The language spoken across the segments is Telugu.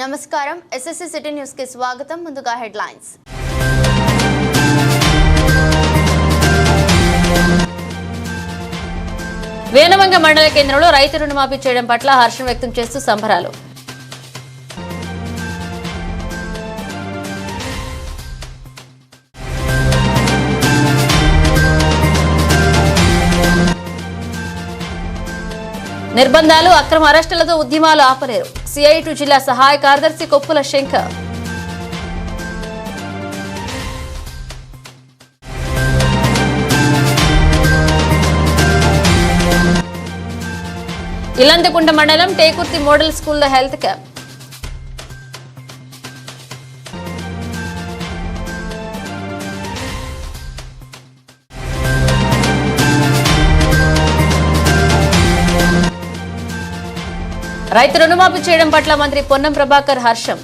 నమస్కారం. ఎస్ఎస్సి సిటీ న్యూస్కి స్వాగతం. ముందుగా హెడ్లైన్స్. వేనవంగ మండల కేంద్రంలో రైతు రుణమాఫీ చేయడం పట్ల హర్షం వ్యక్తం చేస్తూ సంబరాలు. నిర్బంధాలు అక్రమ అరెస్టులతో ఉద్యమాలు ఆపలేరు. సిఐటి జిల్లా సహాయ కార్యదర్శి కొప్పుల శంకర్. ఇలంతకుంట మండలం టేకుర్తి మోడల్ స్కూల్లో హెల్త్ క్యాంప్. రైతు రుణమాఫీ చేయడం పట్ల మంత్రి పొన్నం ప్రభాకర్ హర్షం.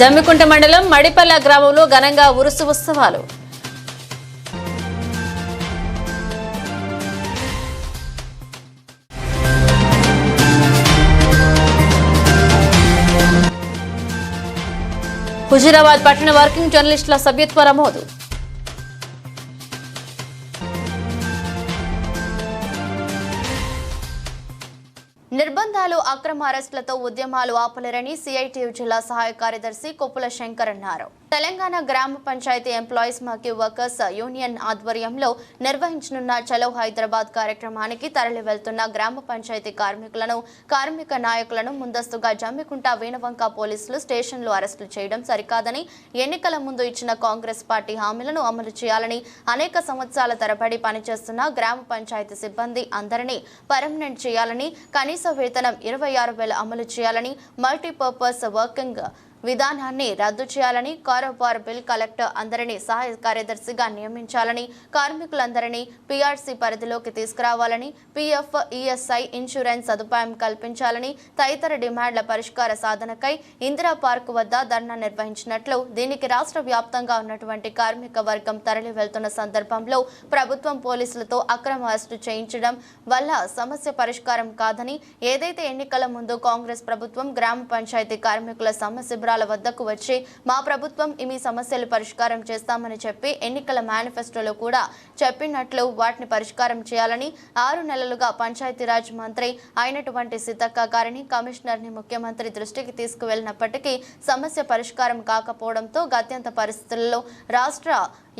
జమ్మికుంట మండలం మడిపల్ల గ్రామంలో ఘనంగా ఉరుసు ఉత్సవాలు. హుజీరాబాద్ పట్టణ వర్కింగ్ జర్నలిస్టుల సభ్యత్వ నమోదు. నిర్బంధాలు అక్రమ అరెస్టులతో ఉద్యమాలు ఆపలేరని సిఐటియు జిల్లా సహాయ కార్యదర్శి కొప్పుల శంకర్ అన్నారు. తెలంగాణ గ్రామ పంచాయతీ ఎంప్లాయీస్ మాకి వర్కర్స్ యూనియన్ ఆధ్వర్యంలో నిర్వహించనున్న చలో హైదరాబాద్ కార్యక్రమానికి తరలి వెళ్తున్న గ్రామ పంచాయతీ కార్మికులను కార్మిక నాయకులను ముందస్తుగా జమ్మికుంట వీణవంక పోలీసులు స్టేషన్లో అరెస్టులు చేయడం సరికాదని ఎన్నికల ముందు ఇచ్చిన కాంగ్రెస్ పార్టీ హామీలను అమలు చేయాలని అనేక సంవత్సరాల తరబడి పనిచేస్తున్న గ్రామ పంచాయతీ సిబ్బంది అందరినీ పర్మనెంట్ చేయాలని కనీస వేతనం ఇరవై ఆరు వేల అమలు చేయాలని మల్టీపర్పస్ వర్కింగ్ విధానాన్ని రద్దు చేయాలని కారోబార్ బిల్ కలెక్టర్ అందరినీ సహాయ కార్యదర్శిగా నియమించాలని కార్మికులందరినీ పీఆర్సీ పరిధిలోకి తీసుకురావాలని పీఎఫ్ ఈఎస్ఐ ఇన్సూరెన్స్ సదుపాయం కల్పించాలని తదితర డిమాండ్ల పరిష్కార సాధనకై ఇందిరా పార్క్ వద్ద ధర్నా నిర్వహించినట్లు దీనికి రాష్ట్ర వ్యాప్తంగా ఉన్నటువంటి కార్మిక వర్గం తరలి వెళ్తున్న సందర్భంలో ప్రభుత్వం పోలీసులతో అక్రమ అరెస్టు చేయించడం వల్ల సమస్య పరిష్కారం కాదని ఏదైతే ఎన్నికల ముందు కాంగ్రెస్ ప్రభుత్వం గ్రామ పంచాయతీ కార్మికుల సమ్మె కేంద్రాల వద్దకు వచ్చి మా ప్రభుత్వం మీ సమస్యలు పరిష్కారం చేస్తామని చెప్పి ఎన్నికల మేనిఫెస్టోలో కూడా చెప్పినట్లు వాటిని పరిష్కారం చేయాలని ఆరు నెలలుగా పంచాయతీరాజ్ మంత్రి అయినటువంటి సిద్ధక్క గారిని కమిషనర్ని ముఖ్యమంత్రి దృష్టికి తీసుకువెళ్ళినప్పటికీ సమస్య పరిష్కారం కాకపోవడంతో గత్యంత పరిస్థితుల్లో రాష్ట్ర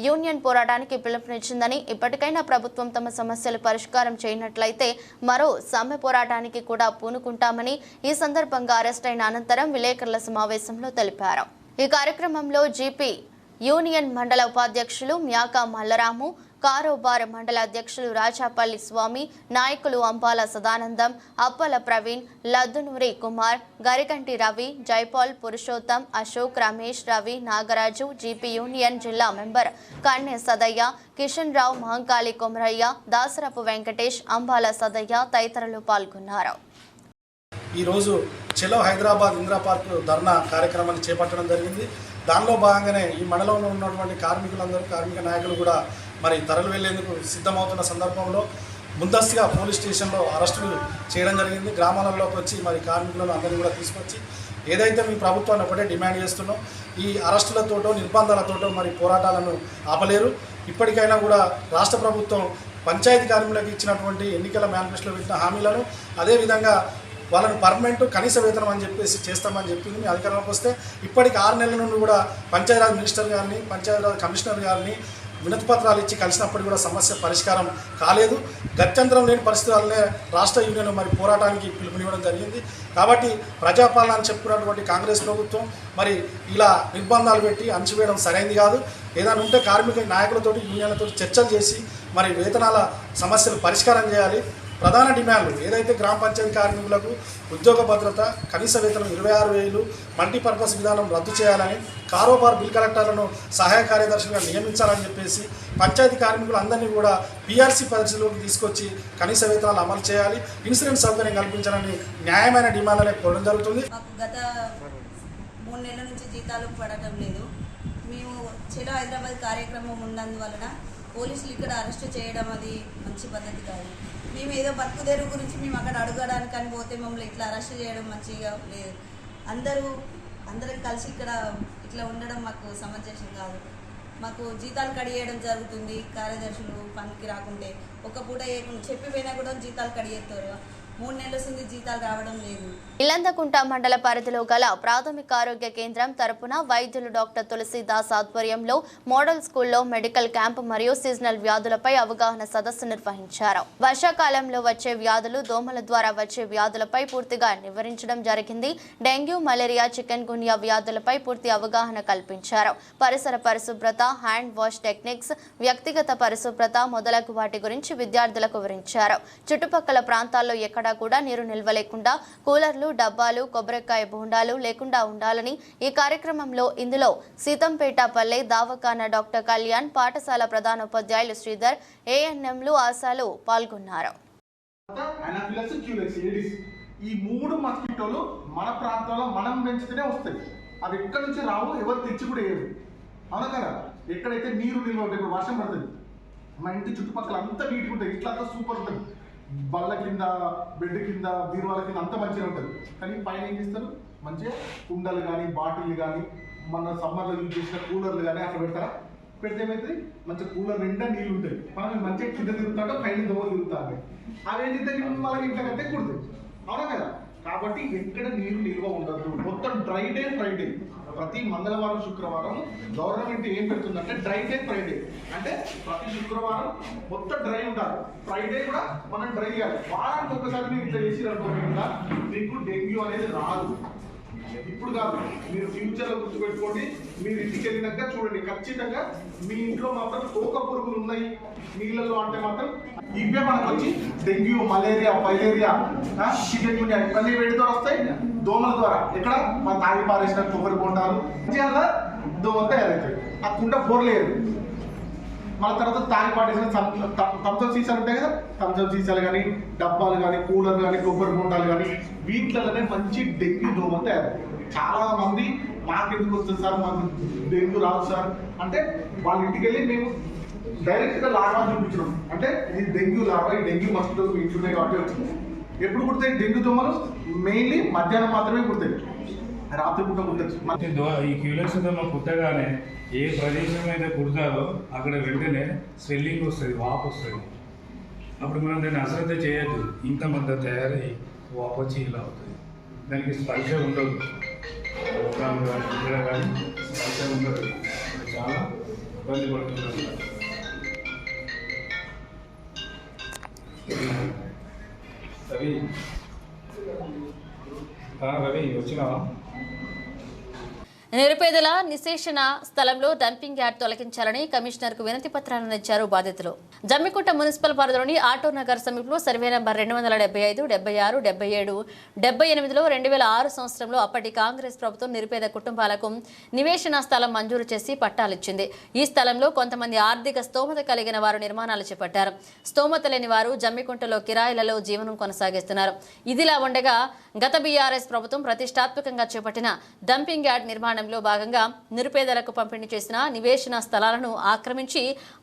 యూనియన్ పోరాటానికి పిలుపునిచ్చిందని ఇప్పటికైనా ప్రభుత్వం తమ సమస్యలు పరిష్కారం చేయనట్లయితే మరో సమ్మె పోరాటానికి కూడా పూనుకుంటామని ఈ సందర్భంగా అరెస్ట్ అయిన అనంతరం విలేకరుల సమావేశంలో తెలిపారు. ఈ కార్యక్రమంలో జీపీ యూనియన్ మండల ఉపాధ్యక్షులు మ్యాకా మల్లరాము కారోబార్ మండల అధ్యక్షులు రాజాపల్లి స్వామి నాయకులు అంబాల సదానందం అప్పల ప్రవీణ్ లద్దునూరి కుమార్ గరికంటి రవి జైపాల్ పురుషోత్తం అశోక్ రమేష్ రవి నాగరాజు జీపీ యూనియన్ జిల్లా మెంబర్ కన్నె సదయ్య కిషన్ రావు మహంకాళి కొమరయ్య దాసరపు వెంకటేష్ అంబాల సదయ్య తదితరులు పాల్గొన్నారు. ఈరోజు చెలో హైదరాబాద్ ఇందిరా పార్క్ ధర్నా కార్యక్రమాన్ని చేపట్టడం జరిగింది. దానిలో భాగంగానే ఈ మండలంలో ఉన్నటువంటి కార్మికులందరూ కార్మిక నాయకులు కూడా మరి తరలి వెళ్ళేందుకు సిద్ధమవుతున్న సందర్భంలో ముందస్తుగా పోలీస్ స్టేషన్లో అరెస్టులు చేయడం జరిగింది. గ్రామాలలోకి వచ్చి మరి కార్మికులను అందరినీ కూడా తీసుకొచ్చి ఏదైతే మీ ప్రభుత్వాన్ని ఒకటే డిమాండ్ చేస్తున్నాం ఈ అరెస్టులతోటో నిర్బంధాలతోటో మరి పోరాటాలను ఆపలేరు. ఇప్పటికైనా కూడా రాష్ట్ర ప్రభుత్వం పంచాయతీ కార్మికులకు ఇచ్చినటువంటి ఎన్నికల మేనిఫెస్టోలో పెట్టిన హామీలను అదేవిధంగా వాళ్ళని పర్మనెంట్ కనీస వేతనం అని చెప్పేసి చేస్తామని చెప్పింది మీ అధికారంలోకి వస్తే ఇప్పటికి ఆరు నెలల నుండి కూడా పంచాయతీరాజ్ మినిస్టర్ గారిని పంచాయతీరాజ్ కమిషనర్ గారిని వినతి పత్రాలు ఇచ్చి కలిసినప్పుడు కూడా సమస్య పరిష్కారం కాలేదు. గత్యంతరం లేని పరిస్థితులనే రాష్ట్ర యూనియన్ మరి పోరాటానికి పిలుపునివ్వడం జరిగింది. కాబట్టి ప్రజాపాలన అని చెప్పుకున్నటువంటి కాంగ్రెస్ ప్రభుత్వం మరి ఇలా నిర్బంధాలు పెట్టి అణచివేయడం సరైంది కాదు. ఏదైనా ఉంటే కార్మిక నాయకులతోటి యూనియన్లతో చర్చలు చేసి మరి వేతనాల సమస్యలు పరిష్కారం చేయాలి. ప్రధాన డిమాండ్లు ఏదైతే గ్రామ పంచాయతీ కార్మికులకు ఉద్యోగ భద్రత కనీస వేతనం ఇరవై ఆరు వేలు మల్టీపర్పస్ విధానం రద్దు చేయాలని కారోబార్ బిల్ కలెక్టర్లను సహాయ కార్యదర్శిగా నియమించాలని చెప్పేసి పంచాయతీ కార్మికులు అందరినీ కూడా పీఆర్సీ పరిధిలోకి తీసుకొచ్చి కనీస వేతనాలు అమలు చేయాలి ఇన్సూరెన్స్ సౌకర్యం కల్పించాలని న్యాయమైన డిమాండ్లనే కోరడం జరుగుతుంది. మాకు గత మూడు నెలల నుంచి జీతాలు పడటం లేదు. మేము చెలో హైదరాబాద్ కార్యక్రమం ఉన్నందువలన పోలీసులు ఇక్కడ అరెస్ట్ చేయడం అది మంచి పద్ధతి కాదు. మేము ఏదో బతుకుదేరు గురించి మేము అక్కడ అడగడానికి అని పోతే మమ్మల్ని ఇట్లా అరెస్ట్ చేయడం మంచిగా లేదు. అందరూ అందరం కలిసి ఇక్కడ ఇట్లా ఉండడం మాకు సమంజసం కాదు. మాకు జీతాలు కడిగేయడం జరుగుతుంది కార్యదర్శులు పనికి రాకుంటే. ఒక పూట ఏ- చెప్పిపోయినా కూడా జీతాలు కడిగేస్తారు. మూడు నెలల జీతాలు రావడం లేదు. ఇల్లందకుంట మండల పరిధిలో గల ప్రాథమిక ఆరోగ్య కేంద్రం తరపున వైద్యులు డాక్టర్ తులసీదాస్ ఆధ్వర్యంలో మోడల్ స్కూల్లో మెడికల్ క్యాంప్ మరియు సీజనల్ వ్యాధులపై అవగాహన సదస్సు నిర్వహించారు. వర్షాకాలంలో వచ్చే వ్యాధులు దోమల ద్వారా వచ్చే వ్యాధులపై పూర్తిగా నివారించడం జరిగింది. డెంగ్యూ మలేరియా చికెన్ గున్యా వ్యాధులపై పూర్తి అవగాహన కల్పించారు. పరిసర పరిశుభ్రత హ్యాండ్ వాష్ టెక్నిక్స్ వ్యక్తిగత పరిశుభ్రత మొదలగు వాటి గురించి విద్యార్థులకు వివరించారు. చుట్టుపక్కల ప్రాంతాల్లో ఎక్కడ కూడా నీరు నిల్వ లేకుండా కూలర్లు డబ్బాలు కొబ్బరికాయ బోండాలు లేకుండా ఉండాలని ఈ కార్యక్రమంలో ఇందులో సీతంపేట పల్లె దావకాన డాక్టర్ కళ్యాణ్ పాఠశాల ప్రధానోపాధ్యాయులు శ్రీధర్ ఏఎన్ఎంలు ఆశాలు పాల్గొన్నారు. ఈ మూడు మస్కిటోలు మన ప్రాంతంలో మనం పెంచితేనే వస్తాయి. అవి ఎక్కడి నుంచి రావు ఎవరు తెచ్చి కూడా వేయరు. అవునా కదా? ఎక్కడైతే నీరు నిల్వ ఉంటాయి ఇప్పుడు వర్షం పడుతుంది. మా ఇంటి చుట్టుపక్కల అంతా నీట్గా ఉంటుంది ఇట్లా సూపర్ ఉంటుంది. బల్ల కింద బెడ్ కింద బీరువాల కింద అంత మంచిగా ఉంటుంది. కానీ పైన ఏం చేస్తారు? మంచిగా కుండలు కానీ బాటిల్ కానీ మన సమ్మర్లో యూజ్ చేసిన కూలర్లు కానీ అట్లా పెడతారా? పెడితే ఏమైతుంది? మంచి కూలర్ నిండా నీళ్ళు ఉంటాయి. మనం మంచిగా కింద తిరుగుతాడో పైన దోవలు తిరుగుతాయి అవి చేస్తే మనకి ఇంట్లో కంటే కుడుతుంది అవునా కదా? కాబట్టి ఎక్కడ నీరు నిల్వ ఉండదు. మొత్తం డ్రై డే ఫ్రైడే. ప్రతి మంగళవారం శుక్రవారం గవర్నమెంట్ ఏం పెడుతుందంటే డ్రై డే ఫ్రైడే. అంటే ప్రతి శుక్రవారం మొత్తం డ్రై ఉంటారు ఫ్రైడే కూడా మనం డ్రై చేయాలి. వారానికి ఒకసారి మీరు ఇట్లా చేసిరనుకో మీకు డెంగ్యూ అనేది రాదు. ఇప్పుడు కాదు మీరు ఫ్యూచర్లో గుర్తుపెట్టుకోండి మీరు ఇంటికి వెళ్ళినాక చూడండి ఖచ్చితంగా మీ ఇంట్లో మాత్రం తోక పురుగులు ఉన్నాయి. నీళ్ళలో అంటే మాత్రం ఇవే మనకు వచ్చి డెంగ్యూ మలేరియా ఫైలేరియా చికెన్ గుండె ఇవన్నీ వేడితో వస్తాయి. దోమల ద్వారా ఎక్కడ? మన తాగి పారేసిన కొబ్బరి బొండాలు. దోమలు తయారవుతాయి. ఆ కుండ పోర్లేదు మళ్ళీ తర్వాత తాగి పాటేసిన థమ్సప్ సీసాలు ఉంటాయి కదా? థమ్సప్ సీసాలు కానీ డబ్బాలు కానీ కూలర్లు కానీ కొబ్బరి బొండాలు కానీ వీటిలోనే మంచి డెంగ్యూ దోమలు తయారు చాలా మంది మాకెందుకు వస్తుంది సార్ మాకు డెంగ్యూ రాదు సార్. అంటే వాళ్ళ ఇంటికి వెళ్ళి మేము డైరెక్ట్గా గా చూపించడం. అంటే ఇది డెంగ్యూ లాగా ఈ డెంగ్యూ మస్కిటోస్ మీ ఇంట్లో ఉన్నాయి కాబట్టి వచ్చింది ఎప్పుడు కుడతాయి? డెంగ్యూ దోమలు మెయిన్లీ మధ్యాహ్నం మాత్రమే కుడతాయి. రాత్రి పూట కుట్టచ్చు ఈ దో- ఈ క్యూలెక్స్ దోమ కుట్టగానే ఏ ప్రదేశం అయితే కుడతారో అక్కడ వెంటనే స్వెల్లింగ్ వస్తుంది వాపు వస్తుంది. అప్పుడు మనం దాన్ని అశ్రద్ధ చేయొద్దు. ఇంత మంత తయారై వాపు వచ్చి ఇలా అవుతుంది. దానికి స్పర్శ ఉండదు. ఇక్కడ కానీ స్పర్శ ఉండదు. చాలా ఇబ్బంది పడుతుంది రవి ఆ, రవి వచ్చినావా నిరుపేదల నిశేషణ స్థలంలో డంపింగ్ యార్డ్ తొలగించాలని కమిషనర్కు వినతి పత్రాలను ఇచ్చారు బాధితులు. జమ్మికుంట మున్సిపల్ పరిధిలోని ఆటో నగర్ సమీపంలో సర్వే నెంబర్ రెండు వందల డెబ్బై ఐదు డెబ్బై ఆరు డెబ్బై ఏడు డెబ్బై ఎనిమిదిలో రెండు వేల ఆరు సంవత్సరంలో అప్పటి కాంగ్రెస్ ప్రభుత్వం నిరుపేద కుటుంబాలకు నివేశన స్థలం మంజూరు చేసి పట్టాలిచ్చింది. ఈ స్థలంలో కొంతమంది ఆర్థిక స్తోమత కలిగిన వారు నిర్మాణాలు చేపట్టారు. స్తోమత లేని వారు జమ్మికుంటలో కిరాయిలలో జీవనం కొనసాగిస్తున్నారు. ఇదిలా ఉండగా గత బీఆర్ఎస్ ప్రభుత్వం ప్రతిష్టాత్మకంగా చేపట్టిన డంపింగ్ యార్డ్ నిర్మాణంలో భాగంగా నిరుపేదలకు పంపిణీ చేసిన నివేశన స్థలాలను ఆక్రమించి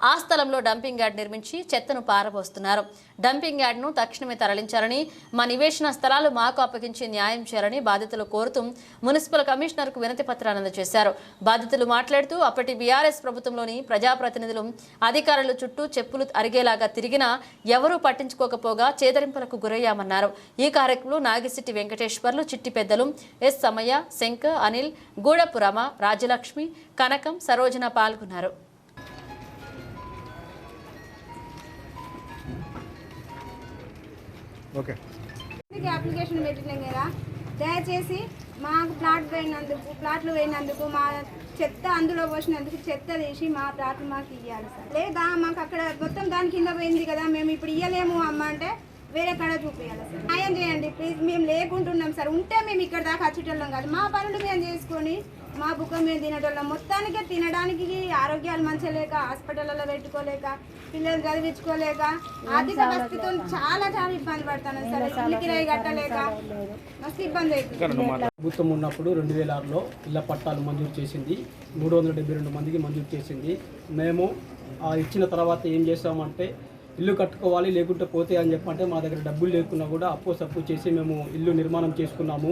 ఆ స్థలంలో డంపింగ్ యార్డ్ నిర్మించి చెత్తను పారబోస్తున్నారు. డంపింగ్ యార్డ్ను తక్షణమే తరలించాలని మా నివేశన స్థలాలు మాకు అప్పగించి న్యాయం చేయాలని బాధితులు కోరుతూ మున్సిపల్ కమిషనర్కు వినతి పత్రాన్ని అందజేశారు. బాధితులు మాట్లాడుతూ అప్పటి బీఆర్ఎస్ ప్రభుత్వంలోని ప్రజాప్రతినిధులు అధికారులు చుట్టూ చెప్పులు అరిగేలాగా తిరిగినా ఎవరూ పట్టించుకోకపోగా చేదరింపులకు గురయ్యామన్నారు. ఈ కార్యక్రమంలో నాగిశెట్టి వెంకటేశ్వర్లు చిట్టి పెద్దలు ఎస్ సమయ్య శంకర్ అనిల్ గూడపురమ రాజలక్ష్మి కనకం సరోజన పాల్గొన్నారు. ఓకే. ఇంటికి అప్లికేషన్ పెట్టినాం కదా దయచేసి మాకు ప్లాట్ పోయినందుకు ప్లాట్లు పోయినందుకు మా చెత్త అందులో పోసినందుకు చెత్త తీసి మా ప్లాట్లు మాకు ఇవ్వాలి సార్. లేదా మాకు అక్కడ మొత్తం దాని కింద పోయింది కదా మేము ఇప్పుడు ఇవ్వలేము అమ్మ అంటే వేరే కాడ చూపించాలి సార్. న్యాయం చేయండి ప్లీజ్ మేము లేకుంటున్నాం సార్. ఉంటే మేము ఇక్కడ దాకా వచ్చేటోళ్ళం కాదు. మా పనులు మేము చేసుకొని మా బుక్క మేము తినేటోళ్ళం. మొత్తానికే తినడానికి ఆరోగ్యాలు మంచిగా లేక హాస్పిటల్లో పెట్టుకోలేక పిల్లలు చదివించుకోలేక ఆర్థిక పరిస్థితితో చాలా. చాలా ఇబ్బంది పడతాను సరే. ఇల్లు కిరాయి కట్టలేక మస్తు ఇబ్బంది అవుతుంది ప్రభుత్వం ఉన్నప్పుడు రెండు వేల ఆరులో ఇళ్ళ పట్టాలు మంజూరు చేసింది. మూడు వందల డెబ్బై రెండు మందికి మంజూరు చేసింది. మేము ఆ ఇచ్చిన తర్వాత ఏం చేసామంటే ఇల్లు కట్టుకోవాలి లేకుంటే పోతే అని చెప్పంటే మా దగ్గర డబ్బులు లేకున్నా కూడా అప్పు సప్పు చేసి మేము ఇల్లు నిర్మాణం చేసుకున్నాము.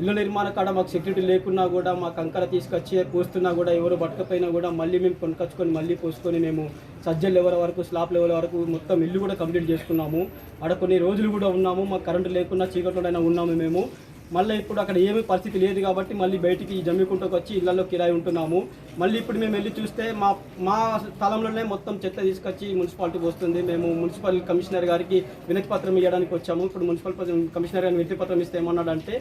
ఇల్లు నిర్మాణ కాడ మాకు సెక్యూరిటీ లేకున్నా కూడా మా కంకర తీసుకొచ్చి పోస్తున్నా కూడా ఎవరు పట్టకపోయినా కూడా మళ్ళీ మేము కొనుకొచ్చుకొని మళ్ళీ పోసుకొని మేము సజ్జల లెవెల్ వరకు స్లాబ్ లెవెల్ వరకు మొత్తం ఇల్లు కూడా కంప్లీట్ చేసుకున్నాము. ఆడ కొన్ని రోజులు కూడా ఉన్నాము మాకు కరెంటు లేకున్నా చీకట్లోనైనా ఉన్నాము మేము. మళ్ళీ ఇప్పుడు అక్కడ ఏమీ పరిస్థితి లేదు కాబట్టి మళ్ళీ బయటికి జమ్మికుంటకు వచ్చి ఇళ్ళలో కిరాయి ఉంటున్నాము. మళ్ళీ ఇప్పుడు మేము వెళ్ళి చూస్తే మా మా స్థలంలోనే మొత్తం చెత్త తీసుకొచ్చి మున్సిపాలిటీకి వస్తుంది. మేము మున్సిపల్ కమిషనర్ గారికి వినతి పత్రం ఇవ్వడానికి వచ్చాము. ఇప్పుడు మున్సిపల్ కమిషనర్ గారిని వినతి పత్రం ఇస్తే ఏమన్నాడంటే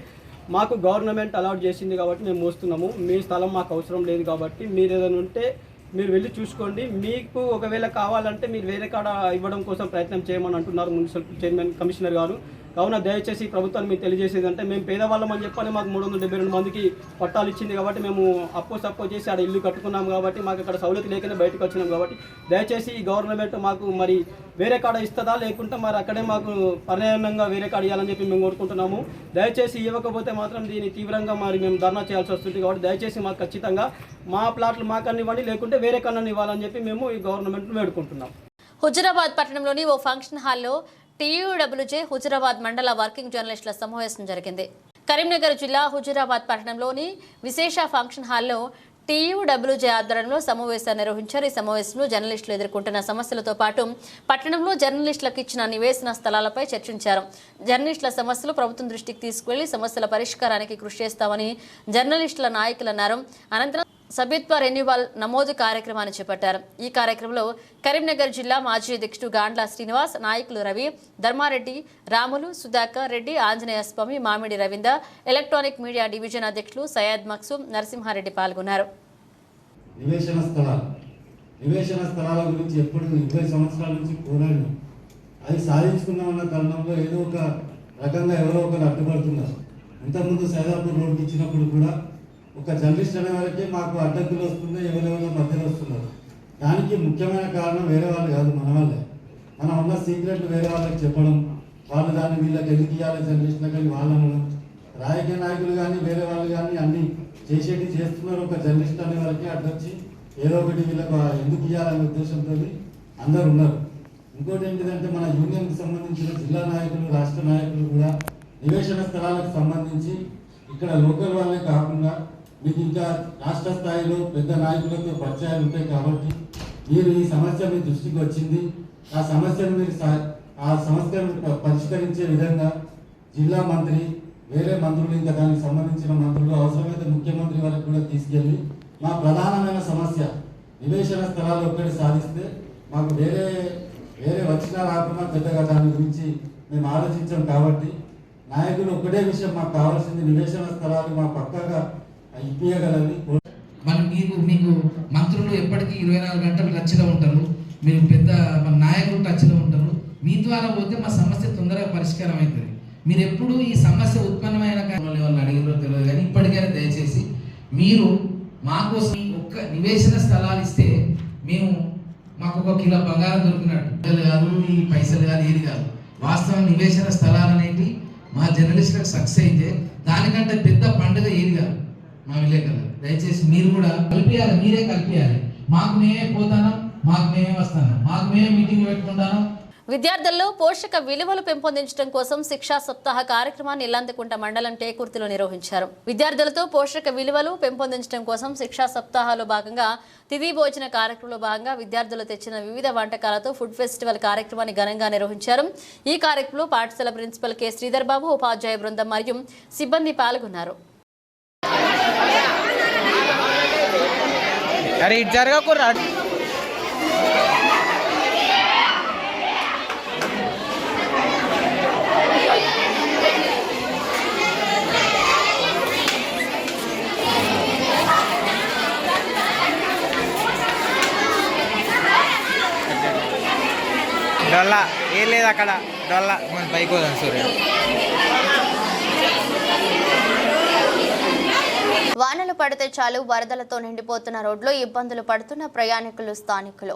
మాకు గవర్నమెంట్ అలాట్ చేసింది కాబట్టి మేము మోస్తున్నాము. మీ స్థలం మాకు అవసరం లేదు కాబట్టి మీరు ఏదైనా ఉంటే మీరు వెళ్ళి చూసుకోండి. మీకు ఒకవేళ కావాలంటే మీరు వేరే కాడ ఇవ్వడం కోసం ప్రయత్నం చేయమని అంటున్నారు మున్సిపల్ చైర్మన్ కమిషనర్ గారు. కావున దయచేసి ప్రభుత్వాన్ని మీకు తెలియజేసేది అంటే మేము పేదవాళ్ళం అని చెప్పని మాకు మూడు వందల డెబ్బై రెండు మందికి పట్టాలు ఇచ్చింది కాబట్టి మేము అప్పో సప్పో చేసి ఆడ ఇల్లు కట్టుకున్నాం కాబట్టి మాకు అక్కడ సౌలతి లేకనే బయటకు వచ్చినాం కాబట్టి దయచేసి ఈ గవర్నమెంట్ మాకు మరి వేరే కాడ ఇస్తుందా లేకుంటే మరి అక్కడే మాకు పర్యాయంగా వేరే కాడ ఇవ్వాలని చెప్పి మేము కోరుకుంటున్నాము. దయచేసి ఇవ్వకపోతే మాత్రం దీన్ని తీవ్రంగా మరి మేము ధర్నా చేయాల్సి వస్తుంది కాబట్టి దయచేసి మాకు ఖచ్చితంగా మా ప్లాట్లు మాకన్నా ఇవ్వండి లేకుంటే వేరే కన్నా ఇవ్వాలని చెప్పి మేము ఈ గవర్నమెంట్ను వేడుకుంటున్నాం. హుజరాబాద్ పట్టణంలోని ఓ ఫంక్షన్ హాల్లో టీయూడబ్ల్యూజే హుజురాబాద్ మండల వర్కింగ్ జర్నలిస్టుల సమావేశం జరిగింది. కరీంనగర్ జిల్లా హుజురాబాద్ పట్టణంలోని విశేష ఫంక్షన్ హాల్లో టీయూడబ్ల్యూజే ఆధ్వర్యంలో సమావేశాన్ని నిర్వహించారు. ఈ సమావేశంలో జర్నలిస్టులు ఎదుర్కొంటున్న సమస్యలతో పాటు పట్టణంలో జర్నలిస్టులకు ఇచ్చిన నివేశన స్థలాలపై చర్చించారు. జర్నలిస్టుల సమస్యలు ప్రభుత్వం దృష్టికి తీసుకువెళ్ళి సమస్యల పరిష్కారానికి కృషి చేస్తామని జర్నలిస్టుల నాయకులు అన్నారు. అనంతరం సభ్యత్వ రెన్యువల్ నమోదు కార్యక్రమాన్ని చేపట్టారు. ఈ కార్యక్రమంలో కరీంనగర్ జిల్లా మాజీ అధ్యక్షుడు గాండ్ల శ్రీనివాస్ నాయకులు రవి ధర్మారెడ్డి రాములు సుధాకర్ రెడ్డి ఆంజనేయ స్వామి మామిడి రవీందర్ ఎలక్ట్రానిక్ మీడియా డివిజన్ అధ్యక్షులు సయ్యద్ మక్సూమ్ నరసింహారెడ్డి పాల్గొన్నారు. నివేశన స్థలాలు. నివేశన స్థలాల గురించి ఎప్పుడు ఇరవై సంవత్సరాల నుంచి పోరాడినాం. అది సాధించుకున్నామన్న తరుణంలో ఏదో ఒక రకంగా ఎవరో ఒకరు అడ్డుపడుతున్నారు. ఇంతకుముందు సైదాపూర్ రోడ్డు ఇచ్చినప్పుడు కూడా ఒక జర్నలిస్ట్ అనే వరకే మాకు అడ్డంకులు వస్తున్నాయి ఎవరెవరో మధ్యలో వస్తున్నారు. దానికి ముఖ్యమైన కారణం వేరే వాళ్ళు కాదు మన వాళ్ళే. మనం ఉన్న సీక్రెట్లు వేరే వాళ్ళకి చెప్పడం వాళ్ళు దాన్ని వీళ్ళకి ఎందుకు ఇవ్వాలి జర్నలిస్టులకు కానీ వాళ్ళు అనడం. రాజకీయ నాయకులు కానీ వేరే వాళ్ళు కానీ అన్ని చేసేటి చేస్తున్నారు ఒక జర్నలిస్ట్ అనే వరకే అడ్డొచ్చి ఏదో ఒకటి వీళ్ళకు ఎందుకు ఇవ్వాలనే ఉద్దేశంతో అందరు ఉన్నారు. ఇంకోటి ఏంటిదంటే మన యూనియన్కి సంబంధించిన జిల్లా నాయకులు రాష్ట్ర నాయకులు కూడా నివేశన స్థలాలకు సంబంధించి ఇక్కడ లోకల్ వాళ్ళే కాకుండా మీకు ఇంకా రాష్ట్ర స్థాయిలో పెద్ద నాయకులతో పరిచయాలు ఉంటాయి కాబట్టి మీరు ఈ సమస్య మీ దృష్టికి వచ్చింది. ఆ సమస్యను మీరు సా- ఆ సమస్యను పరిష్కరించే విధంగా జిల్లా మంత్రి వేరే మంత్రులు ఇంకా దానికి సంబంధించిన మంత్రులు అవసరమైతే ముఖ్యమంత్రి వరకు కూడా తీసుకెళ్ళి మా ప్రధానమైన సమస్య నివేశన స్థలాలు ఒక్కటి సాధిస్తే మాకు వేరే వేరే వచ్చినా రాకుండా పెద్దగా దాని గురించి మేము ఆలోచించాం కాబట్టి నాయకులు ఒకటే విషయం మాకు కావాల్సింది నివేశన స్థలాలు మా పక్కగా మన మీకు మీకు మంత్రులు ఎప్పటికీ ఇరవై నాలుగు గంటలు టచ్లో ఉంటారు. మీరు పెద్ద మన నాయకులు టచ్లో ఉంటారు. మీ ద్వారా పోతే మా సమస్య తొందరగా పరిష్కారం అవుతుంది మీరు ఎప్పుడు ఈ సమస్య ఉత్పన్నమైన కారణాలు వాళ్ళని అడిగినో తెలియదు కానీ ఇప్పటికైనా దయచేసి మీరు మా కోసం ఒక్క నివేశన స్థలాలు ఇస్తే మేము మాకు ఒక కిలో బంగారం దొరికినట్టు. కాదు ఈ పైసలు కాదు ఏది కాదు. వాస్తవం నివేశన స్థలాలు అనేవి మా జర్నలిస్టులకు సక్సెస్ అయితే దానికంటే పెద్ద పండుగ ఏది కాదు. మా విలేకరులు దయచేసి మీరు కూడా కలిపియాలి మీరే కలిపియాలి. మాకు మేమే పోతాను? మాకు మేమే వస్తాను? మాకు మేమే మీటింగ్ పెట్టుకుంటాను? విద్యార్థుల్లో పోషక విలువలు పెంపొందించడం కోసం శిక్షా సప్తాహ కార్యక్రమాన్ని ఇల్లందుకుంట మండలం టేకుర్తిలో నిర్వహించారు. విద్యార్థులతో పోషక విలువలు పెంపొందించడం కోసం శిక్షా సప్తాహాలో భాగంగా తిథి భోజన కార్యక్రమంలో భాగంగా విద్యార్థులు తెచ్చిన వివిధ వంటకాలతో ఫుడ్ ఫెస్టివల్ కార్యక్రమాన్ని ఘనంగా నిర్వహించారు. ఈ కార్యక్రమంలో పాఠశాల ప్రిన్సిపల్ కె. శ్రీధర్ బాబు ఉపాధ్యాయ బృందం మరియు సిబ్బంది పాల్గొన్నారు. అరే ఇటు జరగకుర్రా డొల్ల ఏం లేదు అక్కడ డొల్ల మన పైకి పోదాం సూర్య వానలు పడితే చాలు వరదలతో నిండిపోతున్న రోడ్లు ఇబ్బందులు పడుతున్న ప్రయాణికులు స్థానికులు.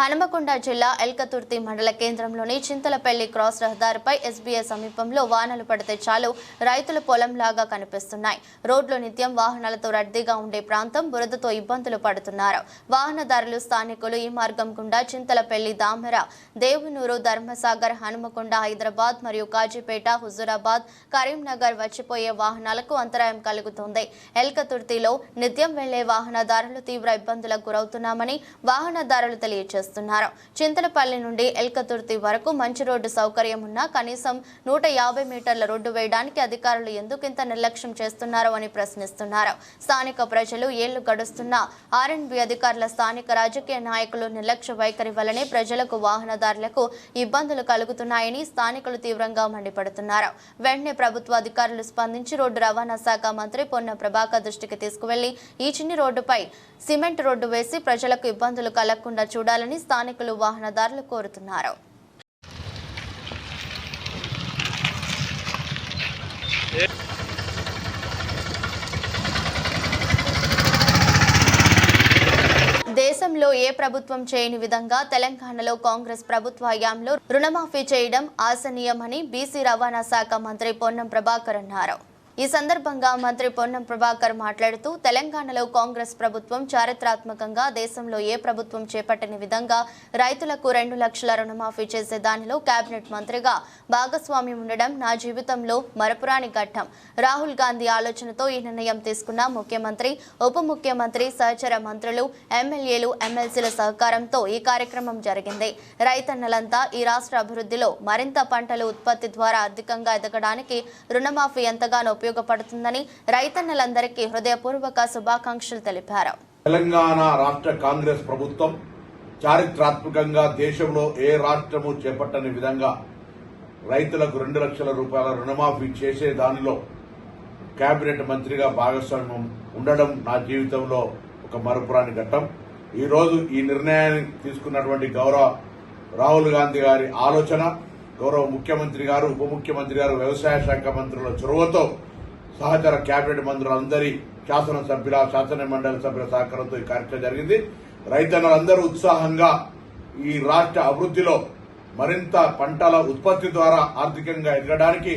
హనుమకొండ జిల్లా ఎల్కతుర్తి మండల కేంద్రంలోని చింతలపల్లి క్రాస్ రహదారిపై ఎస్బీఐ సమీపంలో వానలు పడితే చాలు రైతుల పొలంలాగా కనిపిస్తున్నాయి. రోడ్లు నిత్యం వాహనాలతో రద్దీగా ఉండే ప్రాంతం బురదతో ఇబ్బందులు పడుతున్నారు. వాహనదారులు స్థానికులు ఈ మార్గం గుండా చింతలపల్లి దామెర దేవునూరు ధర్మసాగర్ హనుమకొండ హైదరాబాద్ మరియు కాజీపేట హుజూరాబాద్ కరీంనగర్ వచ్చిపోయే వాహనాలకు అంతరాయం కలుగుతుంది. ఎల్కతుర్తిలో నిత్యం వెళ్ళే వాహనదారులు తీవ్ర ఇబ్బందులకు గురవుతున్నామని వాహనదారులు చేస్తున్నారు. చింతలపల్లి నుండి ఎల్కతుర్తి వరకు మంచి రోడ్డు సౌకర్యం ఉన్నా కనీసం నూట యాభై మీటర్ల రోడ్డు వేయడానికి అధికారులు ఎందుకింత నిర్లక్ష్యం చేస్తున్నారో అని ప్రశ్నిస్తున్నారు. స్థానిక ప్రజలు ఏళ్ళు గడుస్తున్నా ఆర్ఎండ్బి అధికారుల స్థానిక రాజకీయ నాయకులు నిర్లక్ష్య వైఖరి వల్లనే ప్రజలకు వాహనదారులకు ఇబ్బందులు కలుగుతున్నాయని స్థానికులు తీవ్రంగా మండిపడుతున్నారు. వెంటనే ప్రభుత్వ అధికారులు స్పందించి రోడ్డు రవాణా శాఖ మంత్రి పొన్న ప్రభాకర్ దృష్టికి తీసుకువెళ్ళి ఈ చిన్ని రోడ్డుపై సిమెంట్ రోడ్డు వేసి ప్రజలకు ఇబ్బందులు కలగకుండా చూడాలని స్థానికులు వాహనదారులు కోరుతున్నారు. దేశంలో ఏ ప్రభుత్వం చేయని విధంగా తెలంగాణలో కాంగ్రెస్ ప్రభుత్వ హయాంలో రుణమాఫీ చేయడం ఆశనీయమని బీసీ రవాణా శాఖ మంత్రి పొన్నం ప్రభాకర్ అన్నారు. ఈ సందర్భంగా మంత్రి పొన్నం ప్రభాకర్ మాట్లాడుతూ తెలంగాణలో కాంగ్రెస్ ప్రభుత్వం చారిత్రాత్మకంగా దేశంలో ఏ ప్రభుత్వం చేపట్టని విధంగా రైతులకు రెండు లక్షల రుణమాఫీ చేసే దానిలో కేబినెట్ మంత్రిగా భాగస్వామ్యం ఉండడం నా జీవితంలో మరపురాని ఘట్టం. రాహుల్ గాంధీ ఆలోచనతో ఈ నిర్ణయం తీసుకున్న ముఖ్యమంత్రి ఉప ముఖ్యమంత్రి సహచర మంత్రులు ఎమ్మెల్యేలు ఎమ్మెల్సీల సహకారంతో ఈ కార్యక్రమం జరిగింది. రైతన్నలంతా ఈ రాష్ట్ర అభివృద్ధిలో మరింత పంటల ఉత్పత్తి ద్వారా అధికంగా ఎదగడానికి రుణమాఫీ ఎంతగానో ఉపయోగపడుతుందని రైతన్నలందరికీ హృదయపూర్వక శుభాకాంక్షలు తెలిపారు. తెలంగాణ రాష్ట్ర కాంగ్రెస్ ప్రభుత్వం చారిత్రాత్మకంగా దేశంలో ఏ రాష్ట్రము చేపట్టని విధంగా రైతులకు రెండు లక్షల రూపాయల రుణమాఫీ చేసే దానిలో కేబినెట్ మంత్రిగా భాగస్వామ్యం ఉండడం నా జీవితంలో ఒక మరపురాని ఘట్టం. ఈరోజు ఈ నిర్ణయాన్ని తీసుకున్నటువంటి గౌరవ రాహుల్ గాంధీ గారి ఆలోచన గౌరవ ముఖ్యమంత్రి గారు ఉప ముఖ్యమంత్రి గారు వ్యవసాయ శాఖ మంత్రుల చొరవతో సహచర కేబినెట్ మంత్రులందరి శాసనసభ్యుల శాసన మండలి సభ్యుల సహకారంతో ఈ కార్యక్రమం జరిగింది. రైతన్నులందరూ ఉత్సాహంగా ఈ రాష్ట్ర అభివృద్ధిలో మరింత పంటల ఉత్పత్తి ద్వారా ఆర్థికంగా ఎదగడానికి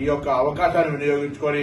ఈ యొక్క అవకాశాన్ని వినియోగించుకొని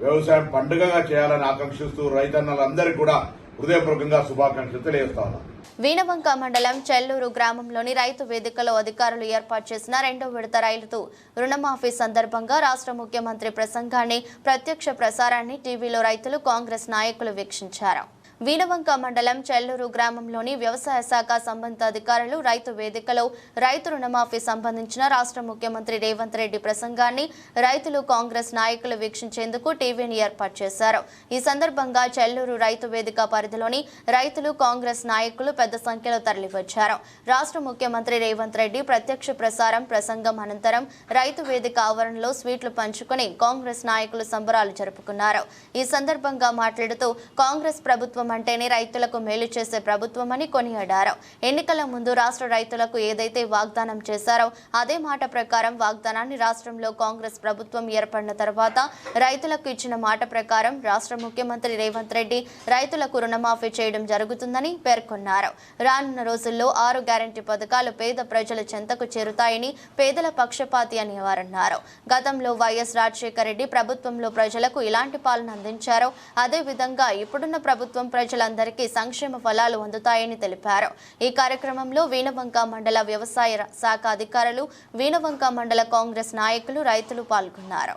వ్యవసాయం పండుగగా చేయాలని ఆకాంక్షిస్తూ రైతన్నలందరికీ కూడా హృదయపూర్వకంగా శుభాకాంక్షలు తెలియజేస్తా ఉన్నాను వీణవంక మండలం చెల్లూరు గ్రామంలోని రైతు వేదికలో అధికారులు ఏర్పాటు చేసిన రెండో విడత రైలుతో రుణమాఫీ సందర్భంగా రాష్ట్ర ముఖ్యమంత్రి ప్రసంగాన్ని ప్రత్యక్ష ప్రసారాన్ని టీవీలో రైతులు కాంగ్రెస్ నాయకులు వీక్షించారు. వీణవంక మండలం చెల్లూరు గ్రామంలోని వ్యవసాయ శాఖ సంబంధిత అధికారులు రైతు వేదికలో రైతు రుణమాఫీ సంబంధించిన రాష్ట్ర ముఖ్యమంత్రి రేవంత్ రెడ్డి ప్రసంగాన్ని రైతులు కాంగ్రెస్ నాయకులు వీక్షించేందుకు టీవీని ఏర్పాటు చేశారు. ఈ సందర్భంగా చెల్లూరు రైతు వేదిక పరిధిలోని రైతులు కాంగ్రెస్ నాయకులు పెద్ద సంఖ్యలో తరలివచ్చారు. రాష్ట్ర ముఖ్యమంత్రి రేవంత్ రెడ్డి ప్రత్యక్ష ప్రసారం ప్రసంగం అనంతరం రైతు వేదిక ఆవరణలో స్వీట్లు పంచుకుని కాంగ్రెస్ నాయకులు సంబరాలు జరుపుకున్నారు. ఈ సందర్భంగా మాట్లాడుతూ కాంగ్రెస్ ప్రభుత్వం అంటేనే రైతులకు మేలు చేసే ప్రభుత్వమని కొనియాడారు. ఎన్నికల ముందు రాష్ట్ర రైతులకు ఏదైతే వాగ్దానం చేశారో అదే మాట ప్రకారం వాగ్దానాన్ని రాష్ట్రంలో కాంగ్రెస్ ప్రభుత్వం ఏర్పడిన తర్వాత రైతులకు ఇచ్చిన మాట ప్రకారం రాష్ట్ర ముఖ్యమంత్రి రేవంత్ రెడ్డి రైతులకు రుణమాఫీ చేయడం జరుగుతుందని పేర్కొన్నారు. రానున్న రోజుల్లో ఆరు గ్యారంటీ పథకాలు పేద ప్రజల చెంతకు చేరుతాయని పేదల పక్షపాతి అని వారన్నారు. గతంలో వైఎస్ రాజశేఖర రెడ్డి ప్రభుత్వంలో ప్రజలకు ఇలాంటి పాలన అందించారో అదే విధంగా ఇప్పుడున్న ప్రభుత్వం ప్రజలందరికీ సంక్షేమ ఫలాలు అందుతాయని తెలిపారు. ఈ కార్యక్రమంలో వీణవంక మండల వ్యవసాయ శాఖ అధికారులు వీణవంక మండల కాంగ్రెస్ నాయకులు రైతులు పాల్గొన్నారు.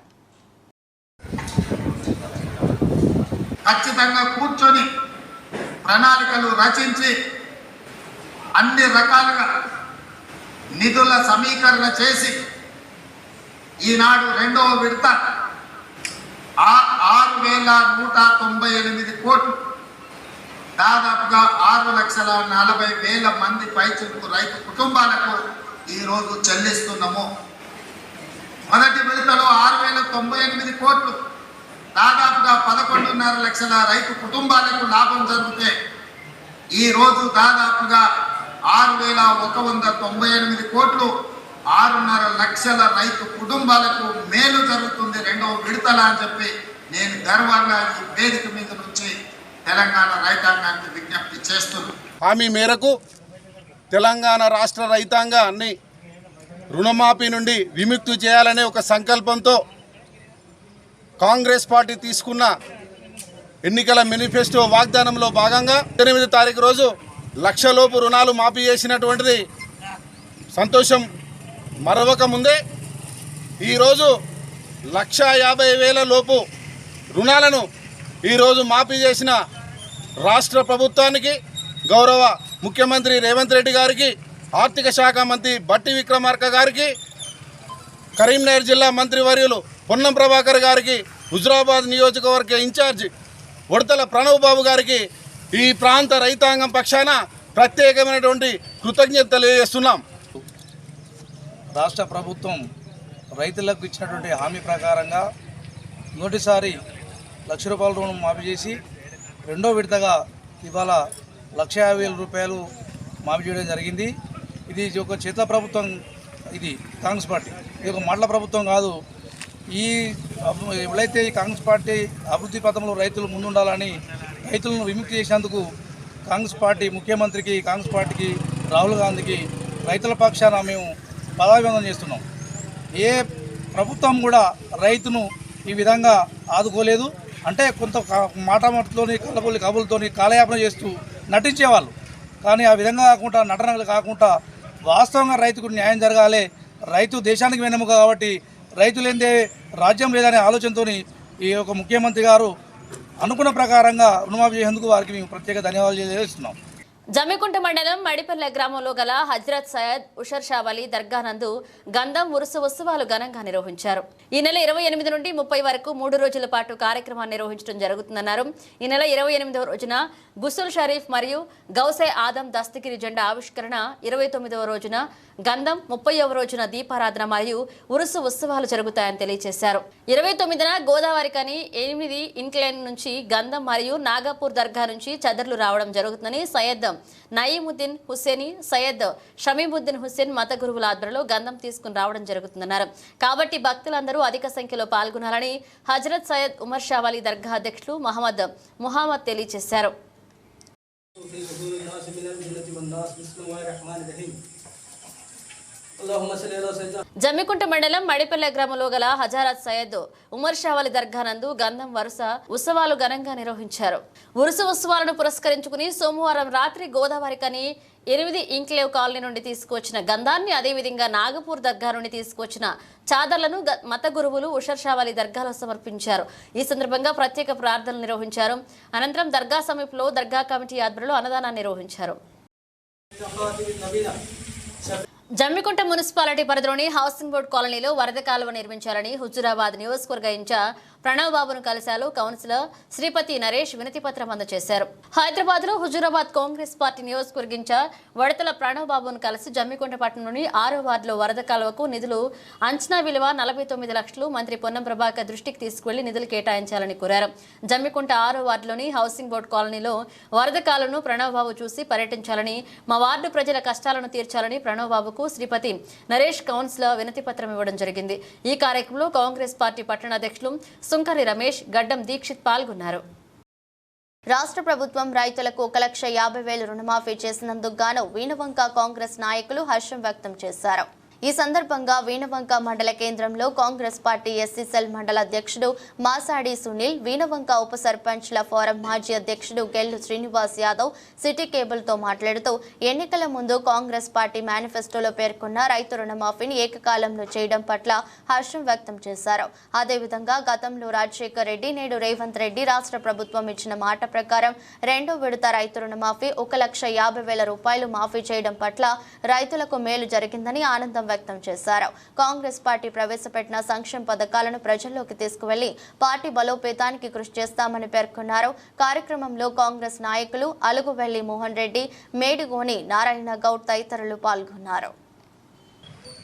ఖచ్చితంగా కూర్చొని ప్రణాళికలు రచించి అన్ని రకాలుగా నిధుల సమీకరణ చేసి ఈనాడు రెండవ విడత ఆరు వేల నూట తొంభై ఎనిమిది కోట్లు దాదాపుగా ఆరు లక్షల నలభై వేల మంది పైచులకు రైతు కుటుంబాలకు ఈరోజు చెల్లిస్తున్నాము. మొదటి విడతలో ఆరు వేల తొంభై ఎనిమిది కోట్లు దాదాపుగా పదకొండున్నర లక్షల రైతు కుటుంబాలకు లాభం జరిగితే ఈరోజు దాదాపుగా ఆరు వేల ఒక వంద తొంభై ఎనిమిది కోట్లు ఆరున్నర లక్షల రైతు కుటుంబాలకు మేలు జరుగుతుంది రెండవ విడతల అని చెప్పి నేను గర్వంగా ఈ వేదిక మీద నుంచి తెలంగాణ రైతాంగానికి విజ్ఞప్తి చేస్తున్నాం హామీ మేరకు తెలంగాణ రాష్ట్ర రైతాంగాన్ని రుణమాఫీ నుండి విముక్తి చేయాలనే ఒక సంకల్పంతో కాంగ్రెస్ పార్టీ తీసుకున్న ఎన్నికల మేనిఫెస్టో వాగ్దానంలో భాగంగా ఎనిమిది తారీఖు రోజు లక్షలోపు రుణాలు మాఫీ చేసినటువంటిది సంతోషం మరవక ముందే ఈరోజు లక్ష యాభై వేల లోపు రుణాలను ఈరోజు మాఫీ చేసిన రాష్ట్ర ప్రభుత్వానికి గౌరవ ముఖ్యమంత్రి రేవంత్ రెడ్డి గారికి ఆర్థిక శాఖ మంత్రి బట్టి విక్రమార్క గారికి కరీంనగర్ జిల్లా మంత్రివర్యులు పొన్నం ప్రభాకర్ గారికి హుజరాబాద్ నియోజకవర్గ ఇన్ఛార్జి ఉడతల ప్రణవ్ బాబు గారికి ఈ ప్రాంత రైతాంగం పక్షాన ప్రత్యేకమైనటువంటి కృతజ్ఞత తెలియజేస్తున్నాం. రాష్ట్ర ప్రభుత్వం రైతులకు ఇచ్చినటువంటి హామీ ప్రకారంగా నోటిసారి లక్ష రూపాయల రుణం మాఫీ చేసి రెండో విడతగా ఇవాళ లక్ష వేల రూపాయలు మాఫీ చేయడం జరిగింది. ఇది ఒక చేతుల ప్రభుత్వం ఇది కాంగ్రెస్ పార్టీ. ఇది ఒక మాటల ప్రభుత్వం కాదు. ఈ ఎవరైతే ఈ కాంగ్రెస్ పార్టీ అభివృద్ధి పథంలో రైతులు ముందుండాలని రైతులను విముక్తి చేసేందుకు కాంగ్రెస్ పార్టీ ముఖ్యమంత్రికి కాంగ్రెస్ పార్టీకి రాహుల్ గాంధీకి రైతుల పక్షాన మేము పదాభివందనం చేస్తున్నాం. ఏ ప్రభుత్వం కూడా రైతును ఈ విధంగా ఆదుకోలేదు. అంటే కొంత కా- మాట కబుల్తోని కళ్ళబొల్లి కబులతోని కాలయాపన చేస్తూ నటించేవాళ్ళు. కానీ ఆ విధంగా కాకుండా నటనలు కాకుండా వాస్తవంగా రైతుకు న్యాయం జరగాలి. రైతు దేశానికి వెన్నెముక కాబట్టి రైతు లేనిదే రాజ్యం లేదనే ఆలోచనతోని ఈ యొక్క ముఖ్యమంత్రి గారు అనుకున్న ప్రకారంగా రుణమాఫీ చేసేందుకు వారికి మేము ప్రత్యేక ధన్యవాదాలు తెలియజేస్తున్నాం. జమ్మికుంట మండలం మడిపల్లె గ్రామంలో గల హజ్రత్ సయద్ ఉషర్ షావలి దర్గా నందు గంధం ఉరుసు ఉత్సవాలు ఘనంగా నిర్వహించారు. ఈ నెల ఇరవై ఎనిమిది నుండి ముప్పై వరకు మూడు రోజుల పాటు కార్యక్రమాన్ని నిర్వహించడం జరుగుతుందన్నారు. ఈ నెల ఇరవై ఎనిమిదవ రోజున గుసుల్ షరీఫ్ మరియు గౌసే ఆదం దస్తగిరి జెండా ఆవిష్కరణ ఇరవై తొమ్మిదవ రోజున గంధం ముప్పైవ రోజున దీపారాధన మరియు ఉరుసు ఉత్సవాలు జరుగుతాయని తెలియజేశారు. ఇరవై తొమ్మిదిన గోదావరి కని ఎనిమిది ఇన్క్లైన్ నుంచి గంధం మరియు నాగపూర్ దర్గా నుంచి చదర్లు రావడం జరుగుతుందని నయీముద్దీన్ హుస్సేని సయ్యద్ షమీముద్దీన్ హుస్సేన్ మత గురువుల ఆధ్వర్యంలో గంధం తీసుకుని రావడం జరుగుతుందన్నారు. కాబట్టి భక్తులందరూ అధిక సంఖ్యలో పాల్గొనాలని హజరత్ సయ్యద్ ఉమర్ షావాలి దర్గా అధ్యక్షులు మహమ్మద్ ముహమ్మద్ తెలియజేశారు. జమ్మికుంట మండలం మడిపల్లె గ్రామంలో గల హజారత్ సయ్యద్ ఉమర్ షావలి దర్గా నందు గంధం వరుస ఉత్సవాలు ఘనంగా నిర్వహించారు. ఉరుసు ఉత్సవాలను పురస్కరించుకుని సోమవారం రాత్రి గోదావరి కని ఎనిమిది ఇంక్లేవ్ కాలనీ నుండి తీసుకువచ్చిన గంధాన్ని అదేవిధంగా నాగపూర్ దర్గా నుండి తీసుకువచ్చిన చాదర్లను మత గురువులు ఉషర్షావళి దర్గాలో సమర్పించారు. ఈ సందర్భంగా ప్రత్యేక ప్రార్థనలు నిర్వహించారు. అనంతరం దర్గా సమీపంలో దర్గా కమిటీ ఆధ్వర్యంలో అన్నదానాన్ని నిర్వహించారు. జమ్మికుంట మున్సిపాలిటీ పరిధిలోని హౌసింగ్ బోర్డు కాలనీలో వరద కాలువ నిర్మించాలని హుజురాబాద్ నియోజకవర్గ ఇన్ఛార్జ్ ప్రణవ్ బాబును కలిశారు. కౌన్సిలర్ శ్రీపతి నరేష్ వినతి పత్రం అందజేశారు. హైదరాబాద్లో హుజూరాబాద్ కాంగ్రెస్ పార్టీ నియోజకవర్గించ వడతల ప్రణవ్ బాబును కలిసి జమ్మికుంట పట్టణంలోని ఆరో వార్డులో వరద కాలువకు నిధులు అంచనా విలువ నలభై తొమ్మిది లక్షలు మంత్రి పొన్నం ప్రభాకర్ దృష్టికి తీసుకువెళ్ళి నిధులు కేటాయించాలని కోరారు. జమ్మికుంట ఆరో వార్డులోని హౌసింగ్ బోర్డు కాలనీలో వరద కాలువను ప్రణవ్ బాబు చూసి పర్యటించాలని మా వార్డు ప్రజల కష్టాలను తీర్చాలని ప్రణవ్ బాబుకు శ్రీపతి నరేష్ కౌన్సిలర్ వినతి పత్రం ఇవ్వడం జరిగింది. ఈ కార్యక్రమంలో కాంగ్రెస్ పార్టీ పట్టణ అధ్యక్షులు సుంకరి రమేష్ గడ్డం దీక్షిత్ పాల్గొన్నారు. రాష్ట్ర ప్రభుత్వం రైతులకు ఒక లక్ష యాభై వేలు రుణమాఫీ చేసినందుకు గాను వీణవంక కాంగ్రెస్ నాయకులు హర్షం వ్యక్తం చేశారు. ఈ సందర్భంగా వీణవంక మండల కేంద్రంలో కాంగ్రెస్ పార్టీ ఎస్సీసెల్ మండల అధ్యక్షుడు మాసాడి సునీల్ వీణవంక ఉప సర్పంచ్ల ఫోరం మాజీ అధ్యక్షుడు గెల్లు శ్రీనివాస్ యాదవ్ సిటీ కేబుల్తో మాట్లాడుతూ ఎన్నికల ముందు కాంగ్రెస్ పార్టీ మేనిఫెస్టోలో పేర్కొన్న రైతు రుణమాఫీని ఏకకాలంలో చేయడం పట్ల హర్షం వ్యక్తం చేశారు. అదేవిధంగా గతంలో రాజశేఖర్ రెడ్డి నేడు రేవంత్ రెడ్డి రాష్ట్ర ప్రభుత్వం ఇచ్చిన మాట ప్రకారం రెండో విడత రైతు రుణమాఫీ ఒక లక్ష యాభై వేల రూపాయలు మాఫీ చేయడం పట్ల రైతులకు మేలు జరిగిందని ఆనందం వ్యక్తం చేశారు. కాంగ్రెస్ పార్టీ ప్రవేశపెట్టిన సంక్షేమ పథకాలను ప్రజల్లోకి తీసుకువెళ్ళి పార్టీ బలోపేతానికి కృషి చేస్తామని పేర్కొన్నారు. కార్యక్రమంలో కాంగ్రెస్ నాయకులు అలుగువెల్లి మోహన్ రెడ్డి మేడిగోని నారాయణ గౌడ్ తదితరులు పాల్గొన్నారు.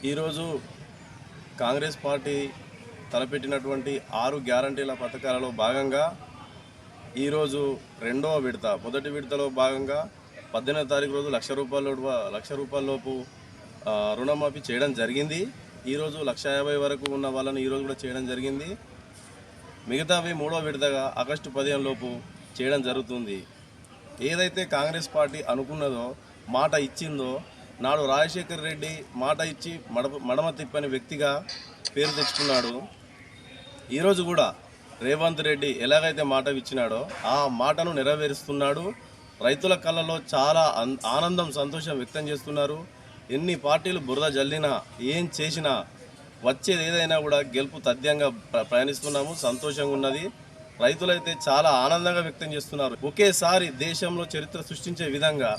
ఈరోజు కాంగ్రెస్ పార్టీ తలపెట్టినటువంటి ఆరు గ్యారంటీల పథకాలలో భాగంగా ఈరోజు రెండవ విడత. మొదటి విడతలో భాగంగా పద్దెనిమిది తారీఖు రోజు లక్ష రూపాయల లక్ష రూపాయల లోపు రుణమాఫీ చేయడం జరిగింది. ఈరోజు లక్ష యాభై వరకు ఉన్న వాళ్ళని ఈరోజు కూడా చేయడం జరిగింది. మిగతావి మూడో విడతగా ఆగస్టు పదిహేను లోపు చేయడం జరుగుతుంది. ఏదైతే కాంగ్రెస్ పార్టీ అనుకున్నదో మాట ఇచ్చిందో నాడు రాజశేఖర్ రెడ్డి మాట ఇచ్చి మడమ మడమ తిప్పని వ్యక్తిగా పేరు తెచ్చుకున్నాడు. ఈరోజు కూడా రేవంత్ రెడ్డి ఎలాగైతే మాట ఇచ్చినాడో ఆ మాటను నెరవేరుస్తున్నాడు. రైతుల కళ్ళలో చాలా అన్- ఆనందం సంతోషం వ్యక్తం చేస్తున్నారు. ఎన్ని పార్టీలు బురద జల్లినా ఏం చేసినా వచ్చేది ఏదైనా కూడా గెలుపు తథ్యంగా ప్రయాణిస్తున్నాము. సంతోషంగా ఉన్నది. రైతులైతే చాలా ఆనందంగా వ్యక్తం చేస్తున్నారు. ఒకేసారి దేశంలో చరిత్ర సృష్టించే విధంగా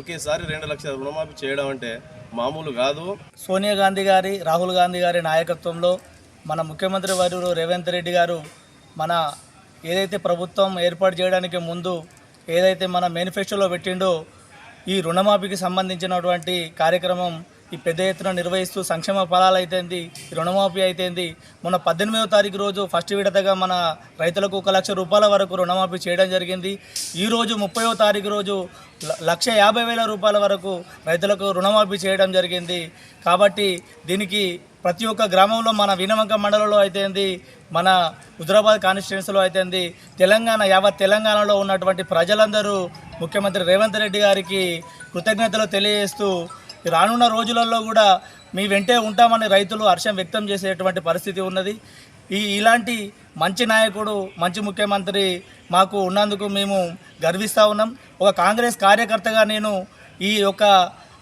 ఒకేసారి రెండు లక్షల రుణమాఫీ చేయడం అంటే మామూలు కాదు. సోనియా గాంధీ గారి రాహుల్ గాంధీ గారి నాయకత్వంలో మన ముఖ్యమంత్రి వర్యులు రేవంత్ రెడ్డి గారు మన ఏదైతే ప్రభుత్వం ఏర్పాటు చేయడానికి ముందు ఏదైతే మన మేనిఫెస్టోలో పెట్టిండో ఈ రుణమాఫీకి సంబంధించినటువంటి కార్యక్రమం ఈ పెద్ద ఎత్తున నిర్వహిస్తూ సంక్షేమ ఫలాలు అయితేంది ఈ రుణమాఫీ అయితేంది మొన్న పద్దెనిమిదవ తారీఖు రోజు ఫస్ట్ విడతగా మన రైతులకు ఒక లక్ష రూపాయల వరకు రుణమాఫీ చేయడం జరిగింది. ఈరోజు ముప్పైవ తారీఖు రోజు లక్ష యాభై వేల రూపాయల వరకు రైతులకు రుణమాఫీ చేయడం జరిగింది. కాబట్టి దీనికి ప్రతి ఒక్క గ్రామంలో మన వినవంక మండలంలో అయితేంది మన హుజరాబాద్ కాన్స్టిట్యున్సీలో అయితేంది తెలంగాణ యావత్ తెలంగాణలో ఉన్నటువంటి ప్రజలందరూ ముఖ్యమంత్రి రేవంత్ రెడ్డి గారికి కృతజ్ఞతలు తెలియజేస్తూ రానున్న రోజులలో కూడా మీ వెంటే ఉంటామని రైతులు హర్షం వ్యక్తం చేసేటువంటి పరిస్థితి ఉన్నది. ఈ ఇలాంటి మంచి నాయకుడు మంచి ముఖ్యమంత్రి మాకు ఉన్నందుకు మేము గర్విస్తూ ఉన్నాం. ఒక కాంగ్రెస్ కార్యకర్తగా నేను ఈ యొక్క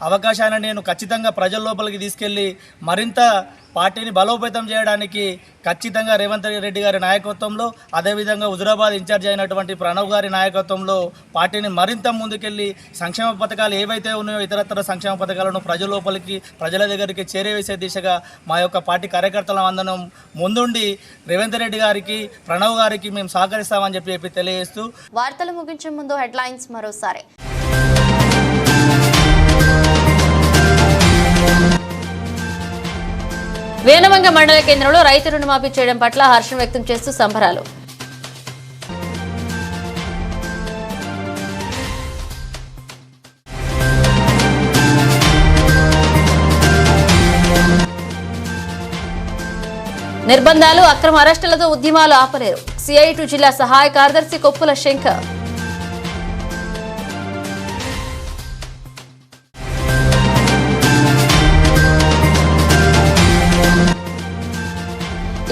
అవకాశాన్ని నేను ఖచ్చితంగా ప్రజల లోపలికి తీసుకెళ్ళి మరింత పార్టీని బలోపేతం చేయడానికి ఖచ్చితంగా రేవంత్ రెడ్డి గారి నాయకత్వంలో అదేవిధంగా హుజురాబాద్ ఇన్ఛార్జ్ అయినటువంటి ప్రణవ్ గారి నాయకత్వంలో పార్టీని మరింత ముందుకెళ్ళి సంక్షేమ పథకాలు ఏవైతే ఉన్నాయో ఇతరత్ర సంక్షేమ పథకాలను ప్రజల లోపలికి ప్రజల దగ్గరికి చేరేవేసే దిశగా మా యొక్క పార్టీ కార్యకర్తల అందరం ముందుండి రేవంత్ రెడ్డి గారికి ప్రణవ్ గారికి మేము సహకరిస్తామని చెప్పి చెప్పి తెలియజేస్తూ వార్తలు ముగించే ముందు హెడ్లైన్స్ మరోసారి. వేనవంగ మండల కేంద్రంలో రైతు రుణమాఫీ చేయడం పట్ల హర్షం వ్యక్తం చేస్తూ సంబరాలు. నిర్బంధాలు అక్రమ అరెస్టులతో ఉద్యమాలు ఆపలేరు. సిఐటి జిల్లా సహాయ కార్యదర్శి కొప్పుల శంకర్.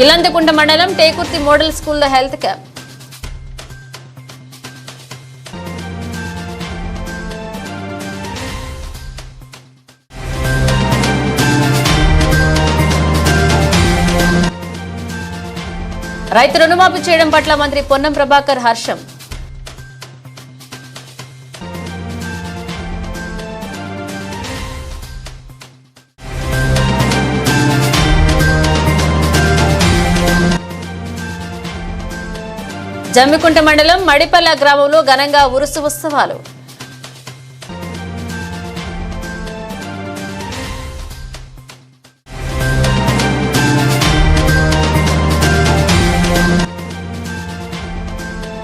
ఇలంతకుంట మండలం టేకుర్తి మోడల్ స్కూల్లో హెల్త్ క్యాంప్. రైతు రుణమాఫీ చేయడం పట్ల మంత్రి పొన్నం ప్రభాకర్ హర్షం. జమ్మికుంట మండలం మడిపల్ల గ్రామంలో ఘనంగా ఉరుసు ఉత్సవాలు.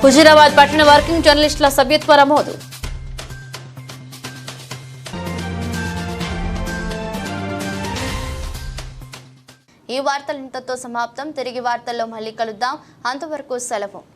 హుజురాబాద్ పట్టణ వర్కింగ్ జర్నలిస్టుల సభ్యత్వ నమోదు. ఈ వార్తలు ఇంతతో సమాప్తం. తిరిగి వార్తల్లో మళ్ళీ కలుద్దాం. అంతవరకు సెలవు.